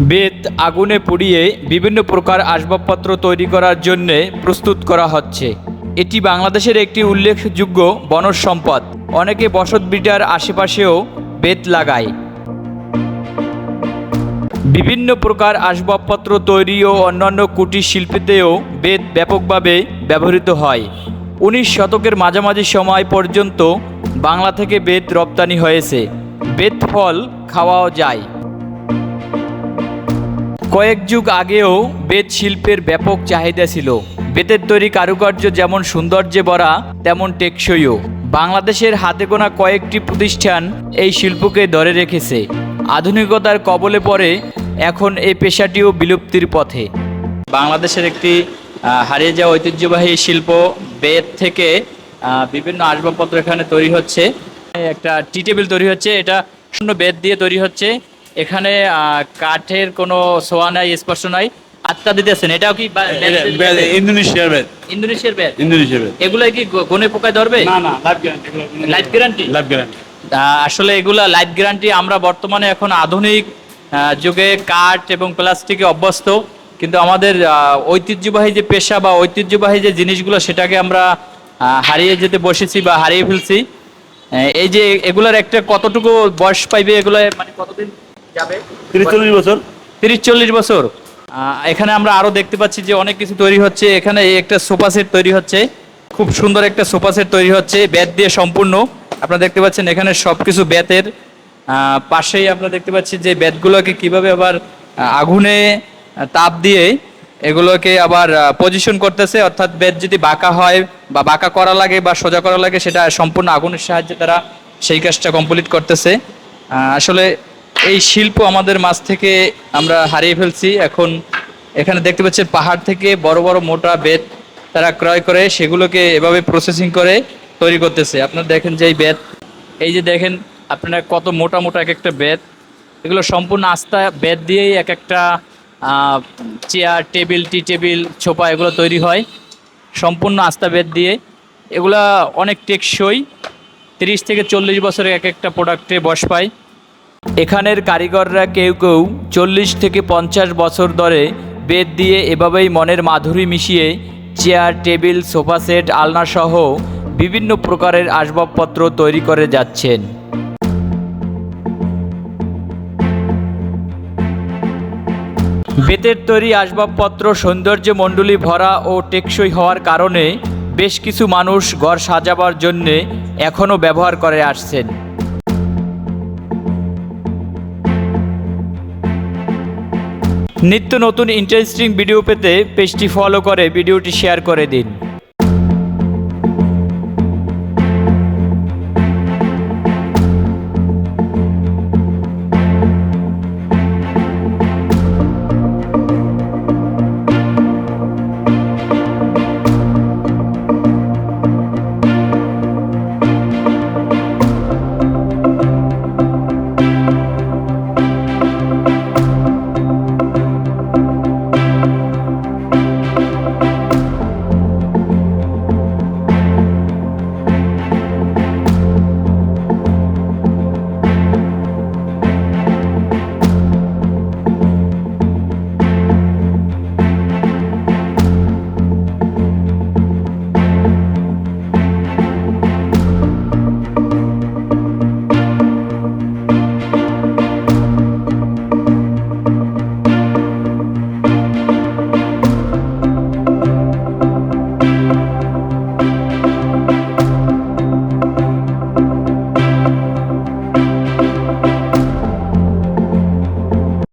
বেত আগুনে পুড়িয়ে বিভিন্ন প্রকার আসবাবপত্র তৈরি করার জন্য প্রস্তুত করা হচ্ছে। এটি বাংলাদেশের একটি উল্লেখযোগ্য বনজ সম্পদ। অনেকে বসত বিটার আশেপাশেও বেত লাগায়। বিভিন্ন প্রকার আসবাবপত্র তৈরি ও অন্যান্য কুটির শিল্পীতেও বেত ব্যাপকভাবে ব্যবহৃত হয়। উনিশ শতকের মাঝামাঝি সময় পর্যন্ত বাংলা থেকে বেত রপ্তানি হয়েছে। বেত ফল খাওয়াও যায়। কয়েক যুগ আগেও বেত শিল্পের ব্যাপক চাহিদা ছিল। বেতের তৈরি কারুকার্য যেমন সৌন্দর্যে ভরা, তেমন টেকসইও। বাংলাদেশের হাতে গোনা কয়েকটি প্রতিষ্ঠান এই শিল্পকে ধরে রেখেছে। আধুনিকতার কবলে পড়ে এখন এই পেশাটিও বিলুপ্তির পথে। বাংলাদেশের একটি হারিয়ে যাওয়া ঐতিহ্যবাহী শিল্প বেত থেকে বিভিন্ন আসবাবপত্র এখানে তৈরি হচ্ছে। একটা টি টেবিল তৈরি হচ্ছে, এটা শূন্য বেত দিয়ে তৈরি হচ্ছে। এখানে আহ, কাঠের কোনো সোয়া নাই স্পর্শ নাই। আত্মা দিতেছেন এটাও কি ইন্দোনেশিয়ার বেদ। ইন্দোনেশিয়ার বেত ইন্দোনেশিয়ার বেদ। এগুলো কি গনে পোকায় ধরবে? না না লাইফ গ্যারান্টি? লাইফ গ্যারান্টি আসলে এগুলা লাইফ গ্যারান্টি আমরা বর্তমানে এখন আধুনিক যুগে কাঠ এবং প্লাস্টিকে অভ্যস্ত। কিন্তু আমাদের ঐতিহ্যবাহী যে পেশা বা ঐতিহ্যবাহী যে জিনিসগুলো সেটাকে আমরা হারিয়ে যেতে বসেছি বা হারিয়ে ফেলছি। এই যে এগুলার একটা কতটুকু বয়স পাইবে এগুলো মানে কতদিন যাবে। তিরিশ চল্লিশ বছর? তিরিশ চল্লিশ বছর। এখানে আমরা আরও দেখতে পাচ্ছি যে অনেক কিছু তৈরি হচ্ছে। এখানে একটা সোফা সেট তৈরি হচ্ছে। খুব সুন্দর একটা সোফা সেট তৈরি হচ্ছে। বেত দিয়ে সম্পূর্ণ। আপনারা দেখতে পাচ্ছেন এখানে সবকিছু বেতের আহ, পাশেই আপনারা দেখতে পাচ্ছি যে বেতগুলোকে কীভাবে আবার আগুনে তাপ দিয়ে এগুলোকে আবার পজিশন করতেছে। অর্থাৎ বেত যদি বাঁকা হয় বা বাঁকা করা লাগে বা সোজা করা লাগে সেটা সম্পূর্ণ আগুনের সাহায্যে তারা সেই কাজটা কমপ্লিট করতেছে। আসলে এই শিল্প আমাদের মাছ থেকে আমরা হারিয়ে ফেলছি। এখন এখানে দেখতে পাচ্ছেন পাহাড় থেকে বড় বড় মোটা বেত তারা ক্রয় করে, সেগুলোকে এভাবে প্রসেসিং করে তৈরি করতেছে। আপনারা দেখেন যে এই বেত, এই যে দেখেন আপনারা কত মোটা মোটা এক একটা বেত। এগুলো সম্পূর্ণ আস্থা বেত দিয়েই এক একটা চেয়ার, টেবিল, টি টেবিল, ছোপা এগুলো তৈরি হয়। সম্পূর্ণ আস্থা বেত দিয়ে। এগুলা অনেক টেকসই। তিরিশ থেকে চল্লিশ বছরের এক একটা প্রোডাক্টে বস পায়। এখানের কারিগররা কেউ কেউ চল্লিশ থেকে পঞ্চাশ বছর ধরে বেদ দিয়ে এভাবেই মনের মাধুরী মিশিয়ে চেয়ার, টেবিল, সোফা সেট, আলনা সহ বিভিন্ন প্রকারের আসবাবপত্র তৈরি করে যাচ্ছেন। বেতের তৈরি আসবাবপত্র সৌন্দর্য মণ্ডলী ভরা ও টেকসই হওয়ার কারণে বেশ কিছু মানুষ ঘর সাজাবার জন্যে এখনও ব্যবহার করে আসছেন। নিত্য নতুন ইন্টারেস্টিং ভিডিও পেতে পেজটি ফলো করে ভিডিওটি শেয়ার করে দিন।